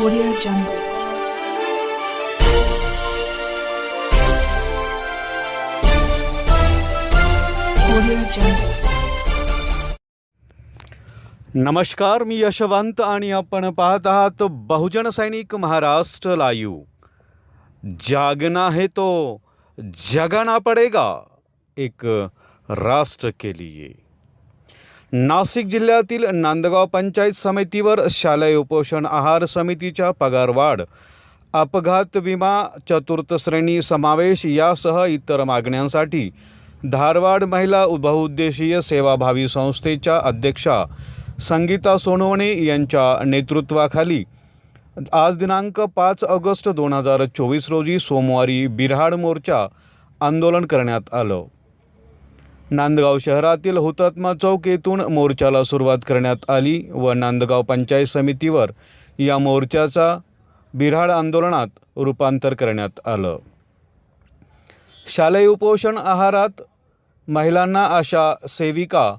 Audio Jungle. नमस्कार, मी यशवंत आणि आपण पाहत आहात बहुजन सैनिक महाराष्ट्र लाईव्ह जागना है तो जगाना पडेगा, एक राष्ट्र के लिए. नाशिक जिल्ह्यातील नांदगाव पंचायत समितीवर शालेय उपोषण आहार समितीच्या पगारवाढ अपघात विमा चतुर्थ श्रेणी समावेश यासह इतर मागण्यांसाठी धारवाड महिला बहुउद्देशीय सेवाभावी संस्थेच्या अध्यक्षा संगीता सोनवणे यांच्या नेतृत्वाखाली आज दिनांक पाच ऑगस्ट दोन हजार चोवीस रोजी सोमवारी बिऱ्हाड मोर्चा आंदोलन करण्यात आलं. नांदगाव शहरातील हुतात्मा चौक येथून मोर्चाला सुरुवात करण्यात आली व नांदगाव पंचायत समितीवर या मोर्चाचा बिऱ्हाड आंदोलनात रूपांतर करण्यात आलं. शालेय उपोषण आहारात महिलांना आशा सेविका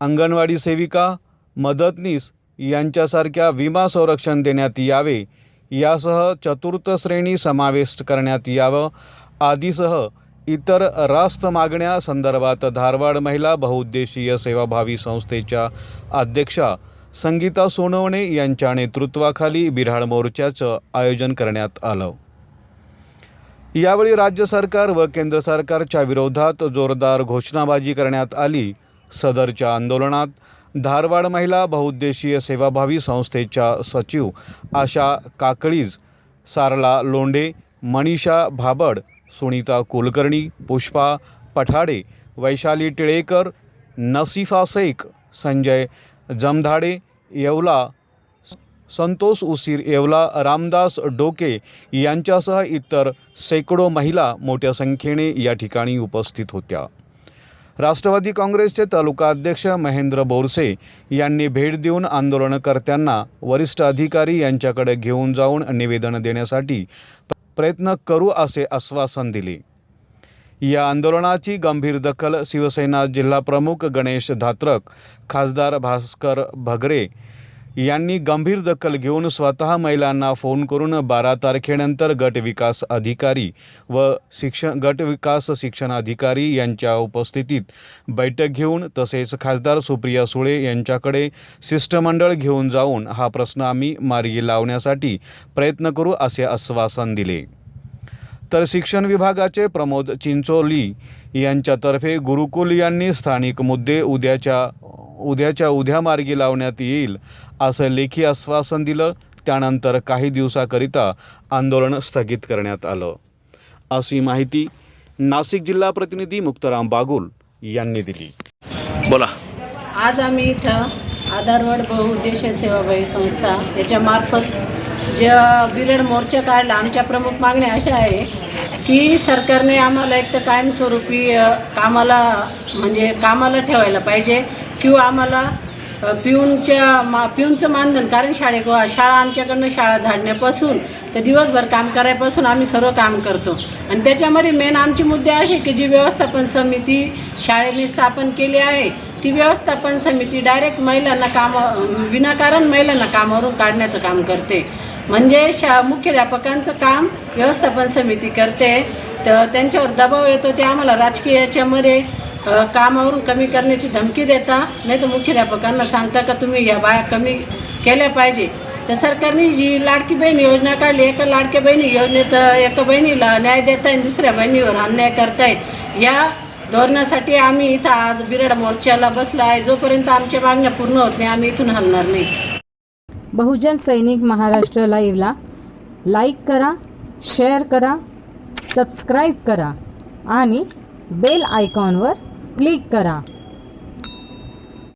अंगणवाडी सेविका मदतनीस यांच्यासारख्या विमा संरक्षण देण्यात यावे यासह चतुर्थ श्रेणी समावेश करण्यात यावं आदीसह इतर रास्त मागण्या संदर्भात धारवाड महिला बहुउद्देशीय सेवाभावी संस्थेच्या अध्यक्षा संगीता सोनवणे यांच्या नेतृत्वाखाली बिराड मोर्चाचं आयोजन करण्यात आलं. यावेळी राज्य सरकार व केंद्र सरकारच्या विरोधात जोरदार घोषणाबाजी करण्यात आली. सदरच्या आंदोलनात धारवाड महिला बहुउद्देशीय सेवाभावी संस्थेच्या सचिव आशा काकळीज सारला लोंढे मनीषा भाबड सुनीता कुलकर्णी पुष्पा पठाडे वैशाली टिळेकर नसिफा शेख संजय जमधाडे येवला संतोष उसीर येवला रामदास डोके यांच्यासह इतर शेकडो महिला मोठ्या संख्येने या ठिकाणी उपस्थित होत्या. राष्ट्रवादी काँग्रेसचे तालुका अध्यक्ष महेंद्र बोरसे यांनी भेट देऊन आंदोलनकर्त्यांना वरिष्ठ अधिकारी यांच्याकडे घेऊन जाऊन निवेदन देण्यासाठी प्रयत्न करू असे आश्वासन दिले. या आंदोलनाची गंभीर दखल शिवसेना जिल्हाप्रमुख गणेश धात्रक खासदार भास्कर भगरे यांनी गंभीर दखल घेऊन स्वतः महिलांना फोन करून बारा तारखेनंतर गट विकास अधिकारी व शिक्षण गट विकास शिक्षण अधिकारी यांच्या उपस्थितीत बैठक घेऊन तसेच खासदार सुप्रिया सुळे यांच्याकडे शिष्टमंडळ घेऊन जाऊन हा प्रश्न आम्ही मार्गी लावण्यासाठी प्रयत्न करू असे आश्वासन दिले. तर शिक्षण विभागाचे प्रमोद चिंचोली यांच्यातर्फे गुरुकुल यांनी स्थानिक मुद्दे उद्याच्या उद्याच्या उद्या मार्गी लावण्यात येईल असं लेखी आश्वासन दिलं. त्यानंतर काही दिवसाकरिता आंदोलन स्थगित करण्यात आलं. अशी माहिती नाशिक जिल्हा प्रतिनिधी मुक्ताराम बागुल यांनी दिली. बोला. आज आम्ही इथं आधारवड बहुउद्देशीय सेवाभावी संस्था याच्यामार्फत ज्या बिरड मोर्चा काढला आमच्या प्रमुख मागण्या अशा आहे की सरकारने आम्हाला एक तर कायमस्वरूपी कामाला म्हणजे कामाला ठेवायला पाहिजे. किंवा आम्हाला पिऊनच्या मा पिऊनचं मानधन कारण शाळे शाळा आमच्याकडनं शाळा झाडण्यापासून तर दिवसभर काम करायपासून आम्ही सर्व काम करतो. आणि त्याच्यामध्ये मेन आमचे मुद्दे असे की जी व्यवस्थापन समिती शाळेने स्थापन केली आहे ती व्यवस्थापन समिती डायरेक्ट महिलांना काम विनाकारण महिलांना कामावरून काढण्याचं काम करते. म्हणजे शा मुख्याध्यापकांचं काम व्यवस्थापन समिती करते. तर त्यांच्यावर दबाव येतो ते आम्हाला राजकीय याच्यामध्ये कामावरून कमी करण्याची धमकी देता नाही तर मुख्याध्यापकांना सांगता का तुम्ही या बाया कमी केल्या पाहिजे? तर सरकारने जी लाडकी बहीण योजना काढली एका लाडक्या बहिणी योजनेत एका बहिणीला न्याय देताय आणि दुसऱ्या बहिणीवर अन्याय करतायत या धोरणासाठी आम्ही इथं आज बिरड मोर्चाला बसला आहे. जोपर्यंत आमच्या मागण्या पूर्ण होत नाही आम्ही इथून हलणार नाही. बहुजन सैनिक महाराष्ट्र लाईव्हला लाईक करा शेअर करा सबस्क्राईब करा आणि बेल आयकॉनवर क्लिक करा.